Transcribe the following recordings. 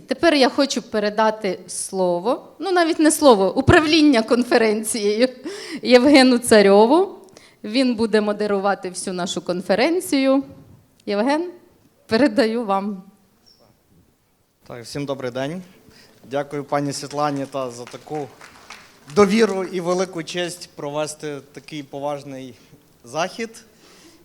Тепер я хочу передати слово, ну навіть не слово, управління конференцією Євгену Царьову. Він буде модерувати всю нашу конференцію. Євген, передаю вам. Так, всім добрий день. Дякую пані Світлані та за таку довіру і велику честь провести такий поважний захід.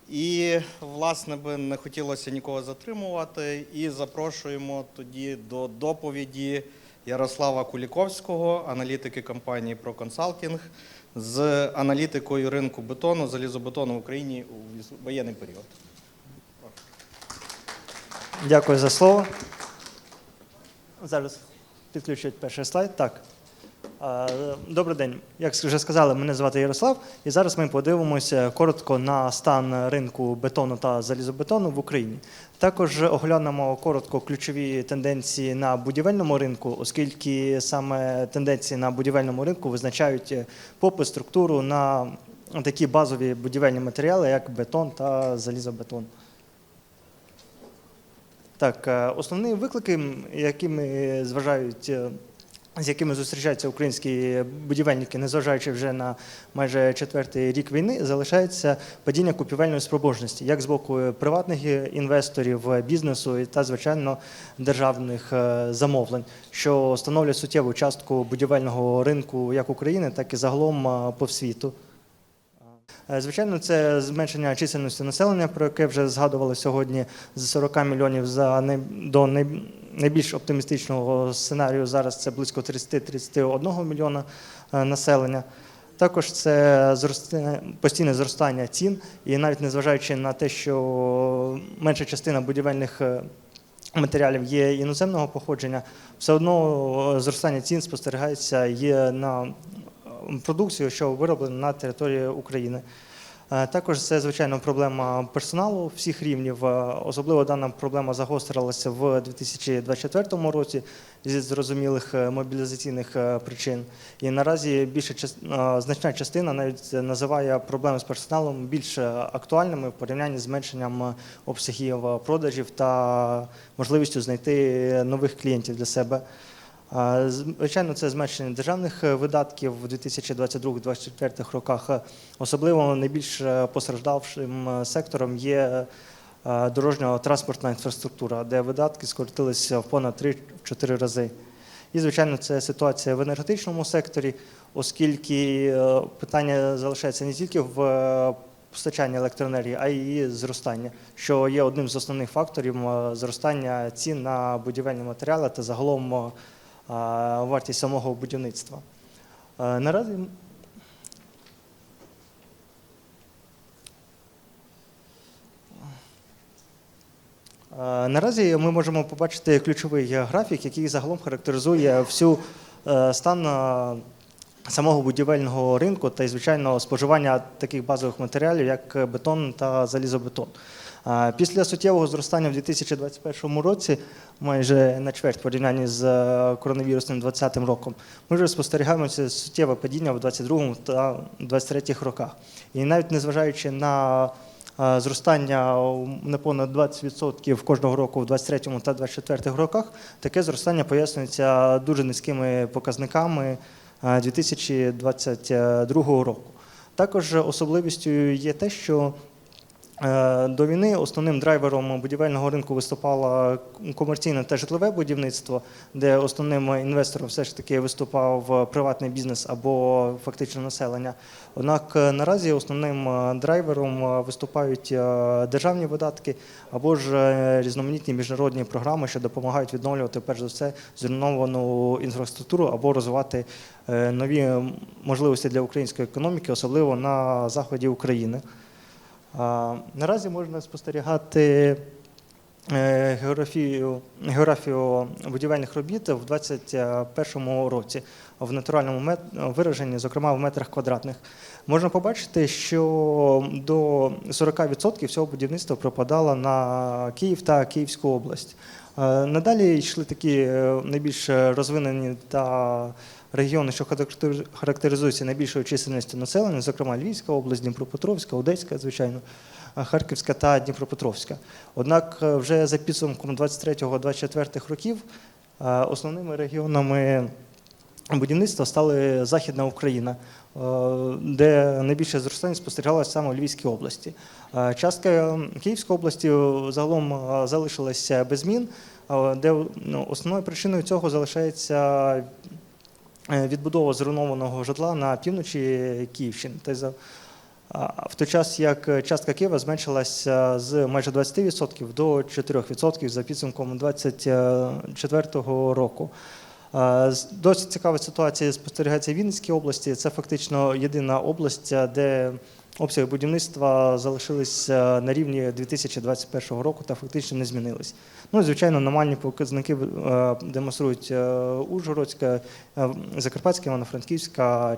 І, власне, би не хотілося нікого затримувати. І запрошуємо тоді до доповіді Ярослава Куліковського, аналітики компанії «Проконсалтінг» з аналітикою ринку бетону, залізобетону в Україні у воєнний період. Дякую за слово. Зараз підключують перший слайд. Так. Добрий день. Як вже сказали, мене звати Ярослав, і зараз ми подивимося коротко на стан ринку бетону та залізобетону в Україні. Також оглянемо коротко ключові тенденції на будівельному ринку, оскільки саме тенденції на будівельному ринку визначають попит структуру на такі базові будівельні матеріали, як бетон та залізобетон. Так, е, основні виклики, якими зважають, е, з якими зустрічаються українські будівельники, незважаючи вже на майже четвертий рік війни, залишається падіння купівельної спроможності, як з боку приватних інвесторів, бізнесу та, звичайно, державних е, замовлень, що становлять суттєву частку будівельного ринку як України, так і загалом е, по світу. Е, Звичайно, це зменшення чисельності населення, про яке вже згадували сьогодні з 40 мільйонів за до найбільш оптимістичного сценарію. Зараз це близько 30-31 мільйона е, населення. Також це постійне зростання цін, і навіть незважаючи на те, що менша частина будівельних е, матеріалів є іноземного походження, все одно зростання цін спостерігається є на продукцію, що вироблена на території України. Е, Також це, звичайно, проблема персоналу всіх рівнів. Е, Особливо дана проблема загострилася в 2024 році зі зрозумілих е, мобілізаційних причин. І наразі більша част- е, значна частина навіть називає проблеми з персоналом більш актуальними в порівнянні з зменшенням обсягів продажів та можливістю знайти нових клієнтів для себе. Звичайно, це зменшення державних е, видатків у 2022-2024 роках. Особливо найбільш е, постраждавшим е, сектором є е, дорожньо-транспортна інфраструктура, де видатки скоротилися в понад 3-4 рази. І, звичайно, це ситуація в енергетичному секторі, оскільки питання залишається не тільки в постачанні електроенергії, а й зростання, що є одним з основних факторів зростання цін на будівельні матеріали та загалом вартість самого будівництва. Наразі Наразі ми можемо побачити ключовий графік, який загалом характеризує всю е, стан е, самого будівельного ринку та, звичайно, споживання таких базових матеріалів, як бетон та залізобетон. Е, Після суттєвого зростання в 2021 році, майже на чверть в порівнянні з е, коронавірусним 2020 роком, ми вже спостерігаємо це суттєве падіння в 2022 та 2023 роках. І навіть незважаючи на е, зростання не понад 20% кожного року в 23 та 24 роках, таке зростання пояснюється дуже низькими показниками е, 2022 року. Також особливістю є те, що Е, До війни основним драйвером будівельного ринку виступало комерційне та житлове будівництво, де основним інвестором все ж таки виступав приватний бізнес або фактично населення. Однак е, наразі основним е, драйвером е, виступають е, державні видатки або ж е, різноманітні міжнародні програми, що допомагають відновлювати перш за все зруйновану інфраструктуру або розвивати е, нові можливості для української економіки, особливо на заході України. Наразі можна спостерігати е, географію, географію будівельних робіт в 2021 році в натуральному вираженні, зокрема в метрах квадратних. Можна побачити, що до 40% всього будівництва пропадало на Київ та Київську область. Е, Надалі йшли такі е, найбільш розвинені та регіони, що характери- характеризуються найбільшою чисельністю населення, зокрема Львівська область, Дніпропетровська, Одеська, звичайно, е, Харківська та Дніпропетровська. Однак е, вже за підсумком 23-24 років Е, Основними регіонами будівництва стали Західна Україна, де найбільше зростання спостерігалося саме у Львівській області. Частка Київської області загалом залишилася без змін, де ну, основною причиною цього залишається відбудова зруйнованого житла на півночі Київщини. В той час як частка Києва зменшилася з майже 20% до 4% за підсумком 2024 року. Досить цікава ситуація спостерігається в Вінницькій області. Це фактично єдина область, де обсяги будівництва залишилися на рівні 2021 року та фактично не змінились. Ну і звичайно, нормальні показники е, демонструють е, Ужгородська, е, Закарпатська, Івано-Франківська.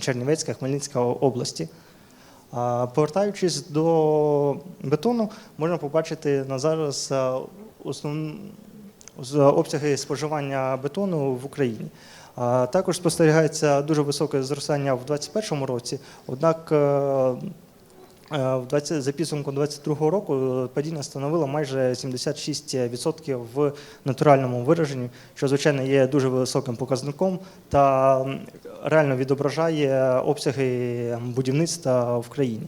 Чернівецька, Хмельницька області. Повертаючись до бетону, можна побачити на зараз основ... обсяги споживання бетону в Україні. Також спостерігається дуже високе зростання в 2021 році, однак е, е, в 20, за підсумком 2022 року е, падіння становило майже 76% в натуральному вираженні, що звичайно є дуже високим показником та реально відображає обсяги будівництва в країні.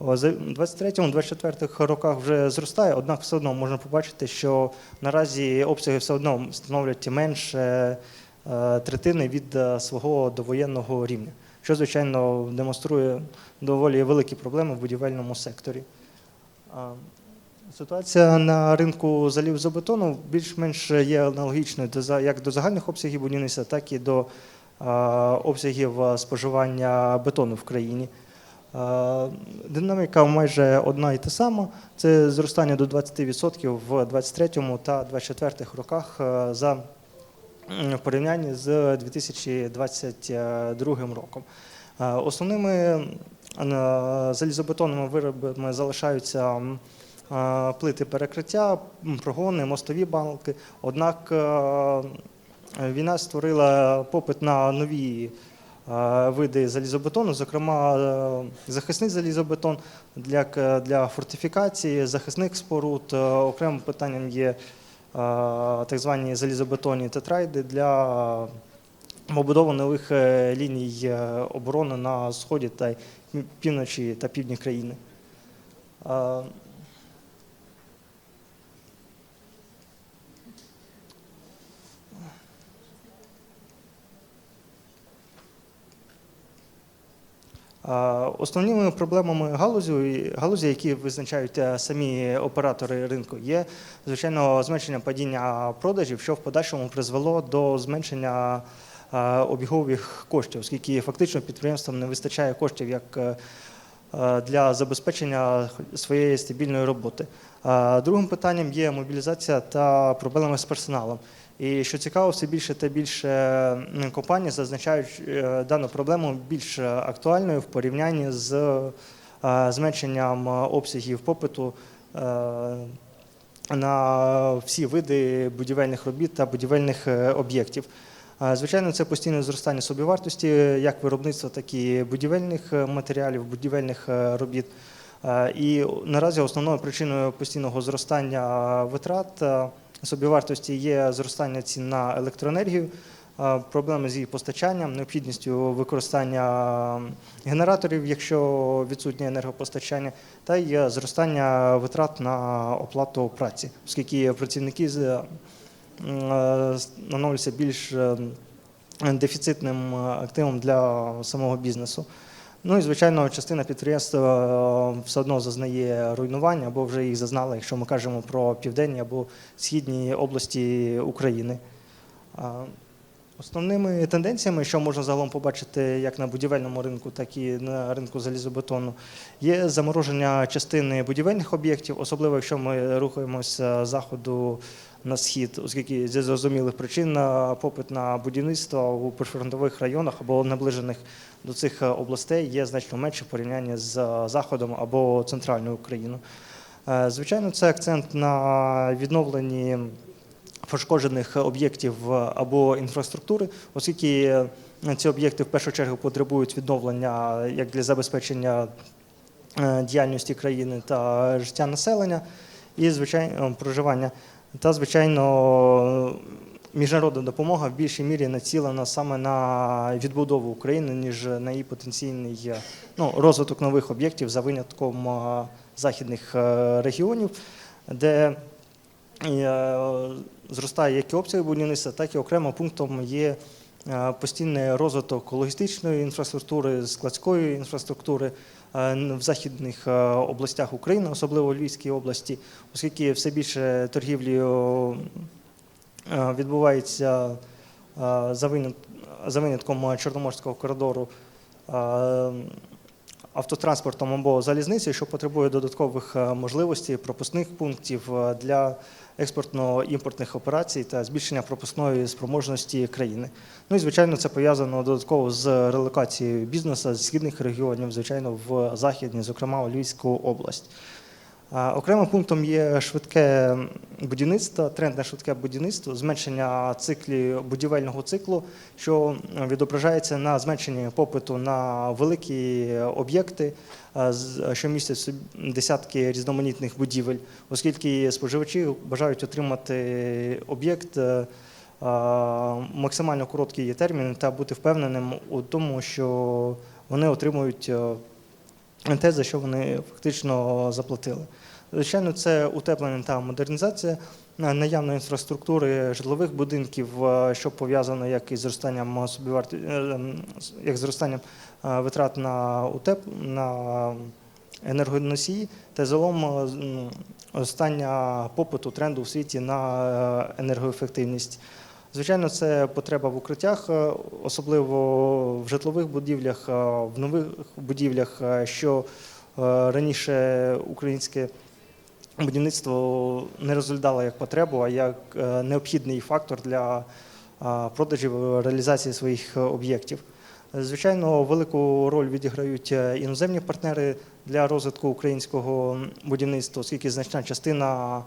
За 23-24 роках вже зростає, однак все одно можна побачити, що наразі обсяги все одно становлять менше третини від е, свого довоєнного рівня, що звичайно демонструє доволі великі проблеми в будівельному секторі. Ситуація на ринку залізобетону більш-менш є аналогічною як до загальних обсягів будівництва, так і до обсягів споживання бетону в країні. Динаміка майже одна і та сама. Це зростання до 20% в 23 та 24 роках за в порівнянні з 2022 роком. Е, Основними е, залізобетонними виробами залишаються е, плити перекриття, прогони, мостові балки. Однак війна створила попит на нові види залізобетону, зокрема захисний залізобетон для, для фортифікації, захисних споруд. Окремим питанням є так звані залізобетонні тетрайди для побудови нових е, ліній е, оборони на сході та півночі та півдні країни. Основними проблемами галузі, галузі, які визначають е, самі оператори ринку, є звичайно зменшення падіння продажів, що в подальшому призвело до зменшення е, обігових коштів, оскільки фактично підприємствам не вистачає коштів як е, для забезпечення своєї стабільної роботи. Е, Другим питанням є мобілізація та проблеми з персоналом. І що цікаво, все більше та більше компаній зазначають е, дану проблему більш актуальною в порівнянні з е, зменшенням обсягів попиту е, на всі види будівельних робіт та будівельних е, об'єктів. Е, Звичайно, це постійне зростання собівартості як виробництва, так і будівельних е, матеріалів, будівельних е, робіт. Е, І наразі основною причиною постійного зростання витрат е, собівартості є зростання цін на електроенергію, е, проблеми з її постачанням, необхідністю використання генераторів, якщо відсутнє енергопостачання, та й зростання витрат на оплату праці, оскільки працівники з- е, становляться більш е, дефіцитним активом для самого бізнесу. Ну і звичайно, частина підприємств е, все одно зазнає руйнування або вже їх зазнала, якщо ми кажемо про південні або східні області України. Основними тенденціями, що можна загалом побачити як на будівельному ринку, так і на ринку залізобетону, є замороження частини будівельних об'єктів, особливо якщо ми рухаємося заходу на схід, оскільки зі зрозумілих причин попит на будівництво у прифронтових районах або наближених до цих е, областей є значно менше в порівнянні з е, заходом або центральною Україною. Е, Звичайно, це акцент на відновленні пошкоджених об'єктів або інфраструктури, оскільки ці об'єкти в першу чергу потребують відновлення як для забезпечення діяльності країни та життя населення. і звичайно проживання. Та, звичайно, міжнародна допомога в більшій мірі націлена саме на відбудову України, ніж на її потенційний ну, розвиток нових об'єктів за винятком е, західних е, регіонів, де е, зростає як і обсяг будівництва, так і окремо пунктом є постійний розвиток логістичної інфраструктури, складської інфраструктури в західних е, областях України, особливо в Львівській області, оскільки все більше торгівлі е, відбувається е, за винятком Чорноморського коридору е, автотранспортом або залізницею, що потребує додаткових е, можливостей пропускних пунктів е, для експортно-імпортних операцій та збільшення пропускної спроможності країни. Ну і звичайно, це пов'язано додатково з релокацією бізнесу з східних регіонів, звичайно, в західні, зокрема у Львівську область. Окремим пунктом є швидке будівництво, тренд на швидке будівництво, зменшення циклі будівельного циклу, що відображається на зменшенні попиту на великі об'єкти, що містять десятки різноманітних будівель, оскільки споживачі бажають отримати об'єкт е, максимально короткий термін та бути впевненим у тому, що вони отримують е, те, за що вони фактично заплатили. Звичайно, це утеплення та модернізація е, наявної інфраструктури житлових будинків, е, що пов'язано як із зростанням собіварті, е, ем, як зростанням витрат на утеп на енергоносії та загалом е, з- м, зростання попиту тренду в світі на енергоефективність. Звичайно, це потреба в укриттях, особливо в житлових будівлях, в нових будівлях, що раніше українське будівництво не розглядало як потребу, а як е, необхідний фактор для е, продажів реалізації своїх е, об'єктів. Звичайно, велику роль відіграють іноземні партнери для розвитку українського будівництва, оскільки значна частина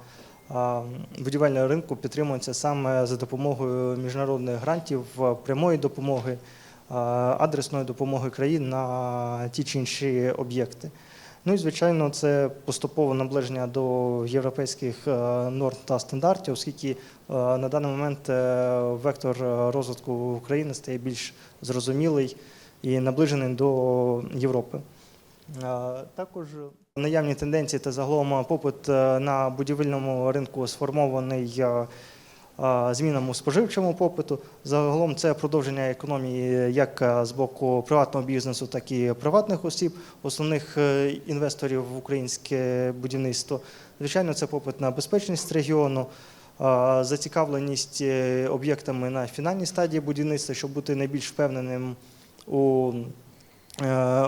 будівельного ринку підтримується саме за допомогою міжнародних грантів, прямої допомоги, адресної допомоги країн на ті чи інші об'єкти. Ну і звичайно, це поступове наближення до європейських е, норм та стандартів, оскільки е, на даний момент е, вектор розвитку України стає більш зрозумілий і наближений до Європи. Також наявні тенденції та загалом попит на будівельному ринку сформований змінам у споживчому попиту. Загалом це продовження економії як е, з боку приватного бізнесу, так і приватних осіб, основних е, інвесторів в українське будівництво. Звичайно, це попит на безпечність регіону. Зацікавленість е, об'єктами на фінальній стадії будівництва, щоб бути найбільш впевненим у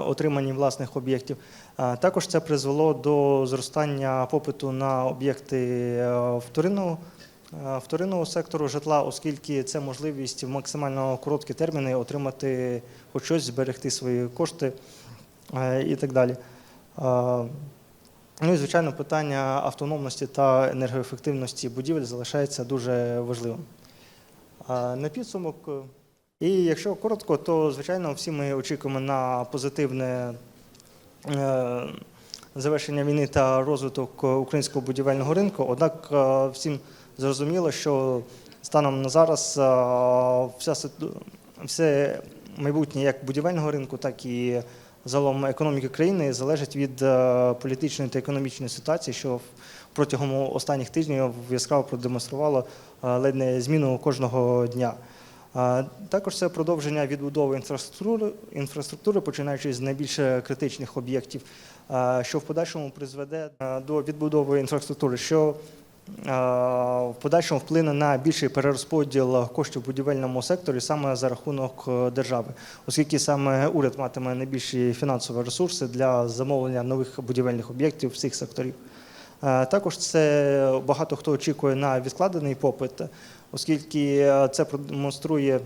отриманні власних об'єктів. Також це призвело до зростання попиту на об'єкти вторинного, вторинного сектору житла, оскільки це можливість в максимально короткі терміни отримати хоч щось, зберегти свої кошти е, і так далі. Ну і звичайно, питання автономності та енергоефективності будівель залишається дуже важливим. На підсумок, е, і якщо коротко, то звичайно всі ми очікуємо на позитивне е, завершення війни та розвиток українського будівельного ринку. Однак е, всім зрозуміло, що станом на зараз е, вся все майбутнє як будівельного ринку, так і загалом економіки країни залежить від е, політичної та економічної ситуації, що протягом останніх тижнів яскраво продемонструвало е, ледь не зміну кожного дня. Також це продовження відбудови інфраструктури, інфраструктури, починаючи з найбільш критичних об'єктів, що в подальшому призведе до відбудови інфраструктури, що в подальшому вплине на більший перерозподіл коштів в будівельному секторі саме за рахунок е, держави, оскільки саме уряд матиме найбільші фінансові ресурси для замовлення нових будівельних об'єктів всіх секторів. Е, Також це багато хто очікує на відкладений попит, оскільки е, це продемонструє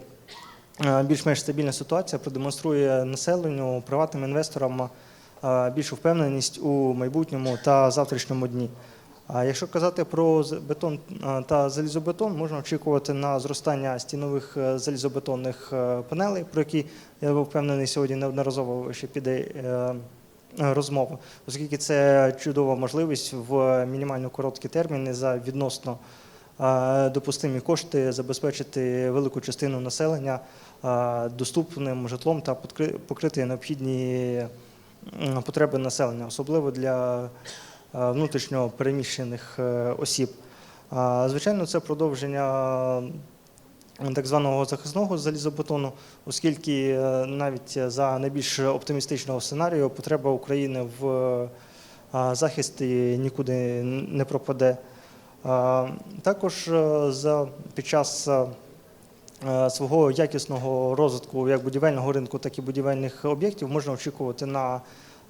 більш-менш стабільна ситуація, продемонструє населенню, приватним інвесторам більшу впевненість у майбутньому та завтрашньому дні. А якщо казати про бетон та залізобетон, можна очікувати на зростання стінових е, залізобетонних е, панелей, про які я впевнений сьогодні неодноразово ще піде е, е, оскільки це чудова можливість в мінімально короткі терміни за відносно допустимі кошти забезпечити велику частину населення доступним житлом та покрити необхідні потреби населення, особливо для внутрішньо переміщених е, осіб. Звичайно, це продовження так званого захисного залізобетону, оскільки е, навіть за найбільш оптимістичного сценарію потреба України в е, захисті нікуди не пропаде. Також е, за під час е, е, свого якісного розвитку як будівельного ринку, так і будівельних об'єктів можна очікувати на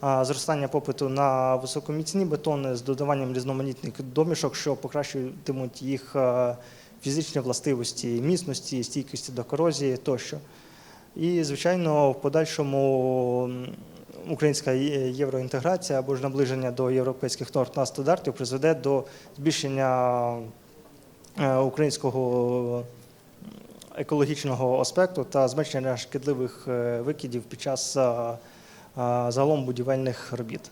зростання попиту на високоміцні бетони з додаванням різноманітних домішок, що покращуватимуть їх е, фізичні властивості, міцності, стійкості до корозії тощо. І, звичайно, в подальшому українська євроінтеграція або ж наближення до європейських норм та стандартів призведе до збільшення е, українського екологічного аспекту та зменшення шкідливих е, викидів під час загалом будівельних робіт.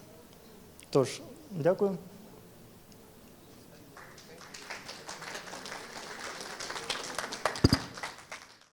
Тож, дякую.